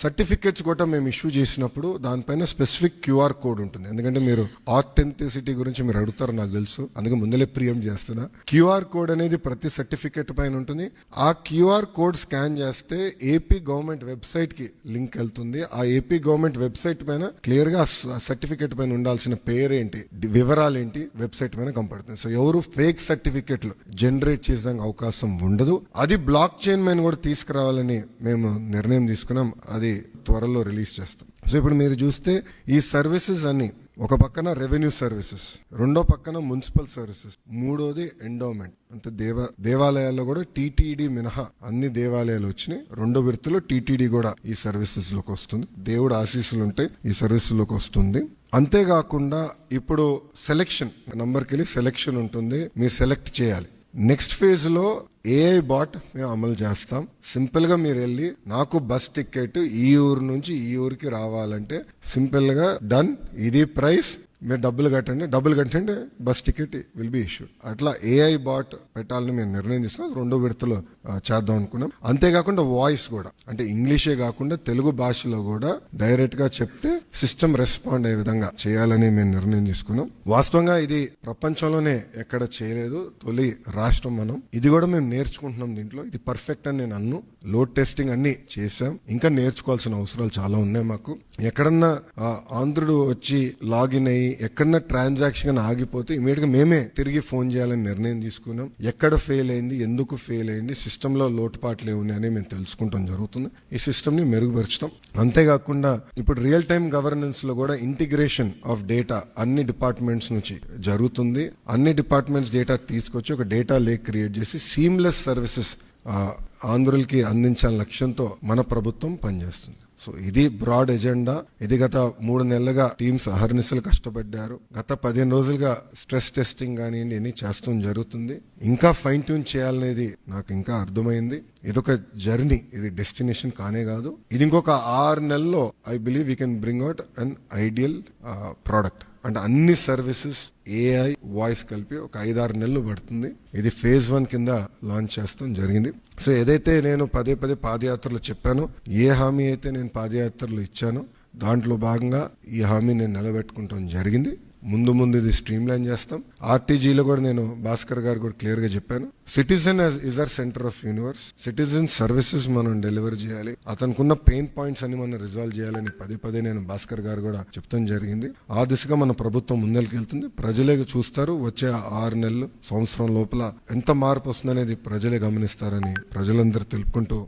Certificates కూడా మేము issue చేసినప్పుడు దానిపైన స్పెసిఫిక్ క్యూఆర్ కోడ్ ఉంటుంది. ఎందుకంటే మీరు ఆథెంటిసిటీ గురించి మీరు అడుగుతారు నాకు తెలుసు. అందుకే ముందలే ప్రియం చేస్తున్నా. క్యూఆర్ కోడ్ అనేది ప్రతి సర్టిఫికేట్ పైన ఉంటుంది. ఆ క్యూఆర్ కోడ్ స్కాన్ చేస్తే ఏపీ గవర్నమెంట్ వెబ్సైట్కి లింక్ వెళ్తుంది. ఆ ఏపీ గవర్నమెంట్ వెబ్సైట్ పైన క్లియర్గా సర్టిఫికేట్ పైన ఉండాల్సిన పేరేంటి డి- వివరాలు ఏంటి వెబ్సైట్ పైన కనపడుతుంది. సో ఎవరు ఫేక్ సర్టిఫికేట్లు జనరేట్ చేసేదానికి అవకాశం ఉండదు. అది బ్లాక్ చైన్ పైన కూడా తీసుకురావాలని మేము నిర్ణయం తీసుకున్నాం. అది త్వరలో రిలీజ్ చేస్తాం. సో ఇప్పుడు మీరు చూస్తే ఈ సర్వీసెస్ అన్ని ఒక పక్కన రెవెన్యూ సర్వీసెస్ రెండో పక్కన మున్సిపల్ సర్వీసెస్ మూడోది ఎండోమెంట్ అంటే దేవ దేవాలయాల్లో కూడా టీటీడీ మినహా అన్ని దేవాలయాలు వచ్చినాయి. రెండో విడతలో టీటీడీ కూడా ఈ సర్వీసెస్లోకి వస్తుంది. దేవుడు ఆశీస్సులు ఉంటాయి ఈ సర్వీస్లోకి వస్తుంది. అంతేకాకుండా ఇప్పుడు సెలెక్షన్ నంబర్కి వెళ్ళి సెలెక్షన్ ఉంటుంది. మీరు సెలెక్ట్ చేయాలి. నెక్స్ట్ ఫేజ్లో ఏఐ బాట్ మేము అమలు చేస్తాం. సింపుల్గా మీరు వెళ్ళి నాకు బస్ టికెట్ ఈ ఊరు నుంచి ఈ ఊరికి రావాలంటే సింపుల్గా డన్ ఇది ప్రైస్ మీరు డబ్బులు కట్టండి డబ్బులు కట్టండి bus ticket will be issued అట్లా ఏఐ బాట్ పెట్టాలని మేము నిర్ణయం తీసుకున్నాం. రెండో విడతలో చేద్దాం అనుకున్నాం. అంతేకాకుండా వాయిస్ కూడా. అంటే ఇంగ్లీషే కాకుండా తెలుగు భాషలో కూడా డైరెక్ట్గా చెప్తే సిస్టమ్ రెస్పాండ్ అయ్యే విధంగా చేయాలని మేము నిర్ణయం తీసుకున్నాం. వాస్తవంగా ఇది ప్రపంచంలోనే ఎక్కడ చేయలేదు. తొలి రాష్ట్రం మనం. ఇది కూడా మేము నేర్చుకుంటున్నాం దీంట్లో. ఇది పర్ఫెక్ట్ అని నేను అన్ను. లోడ్ టెస్టింగ్ అన్ని చేసాం ఇంకా నేర్చుకోవాల్సిన అవసరాలు చాలా ఉన్నాయి మాకు. ఎక్కడన్నా ఆంధ్రుడు వచ్చి లాగిన్ అయ్యి ఎక్కడన్నా ట్రాన్సాక్షన్ ఆగిపోతే ఇమీడియట్గా మేమే తిరిగి ఫోన్ చేయాలని నిర్ణయం తీసుకున్నాం. ఎక్కడ ఫెయిల్ అయింది ఎందుకు ఫెయిల్ అయింది సిస్టమ్లో లోటుపాట్లు ఏమున్నాయని మేము తెలుసుకుంటాం జరుగుతుంది. ఈ సిస్టమ్ని మెరుగుపరచడం అంతేకాకుండా ఇప్పుడు రియల్ టైం గవర్నెన్స్లో కూడా ఇంటిగ్రేషన్ ఆఫ్ డేటా అన్ని డిపార్ట్మెంట్స్ నుంచి జరుగుతుంది. అన్ని డిపార్ట్మెంట్స్ డేటా తీసుకొచ్చి ఒక డేటా లేక్ క్రియేట్ చేసి సీమ్లెస్ సర్వీసెస్ ఆంధ్రులకి అందించాలని లక్ష్యంతో మన ప్రభుత్వం పనిచేస్తుంది. సో ఇది బ్రాడ్ ఎజెండా. ఇది గత మూడు నెలలుగా టీమ్స్ అహర్నిశలు కష్టపడ్డారు. గత పదిహేను రోజులుగా స్ట్రెస్ టెస్టింగ్ కానివ్వండి ఇన్ని చేస్తాం జరుగుతుంది. ఇంకా ఫైన్ ట్యూన్ చేయాలనేది నాకు ఇంకా అర్థమైంది. ఇదొక జర్నీ. ఇది డెస్టినేషన్ కానే కాదు. ఇది ఇంకొక ఆరు నెలల్లో I believe we can bring out an ideal product. అంటే అన్ని సర్వీసెస్ ఏఐ వాయిస్ కలిపి ఒక ఐదారు నెలలు పడుతుంది. ఇది ఫేజ్ వన్ కింద లాంచ్ చేస్తాం జరిగింది. సో ఏదైతే నేను పదే పదే పాదయాత్రలో చెప్పానో ఏ హామీ అయితే నేను పాదయాత్రలో ఇచ్చానో దాంట్లో భాగంగా ఈ హామీ నేను నిలబెట్టుకుంటాం జరిగింది. ముందు ముందు ఇది స్ట్రీమ్ లైన్ చేస్తాం. ఆర్టీజీలో కూడా నేను భాస్కర్ గారు కూడా క్లియర్గా చెప్పాను. Citizen is our centre of universe. Citizen services మనం డెలివర్ చేయాలి. అతనుకున్న పెయిన్ పాయింట్స్ అని మనం రిజాల్వ్ చేయాలని పదే పదే నేను భాస్కర్ గారు కూడా చెప్తాం జరిగింది. ఆ దిశగా మన ప్రభుత్వం ముందరికి వెళ్తుంది ప్రజలే చూస్తారు. వచ్చే ఆరు నెలలు సంవత్సరం లోపల ఎంత మార్పు వస్తుందనేది ప్రజలే గమనిస్తారని ప్రజలందరూ తెలుపుకుంటూ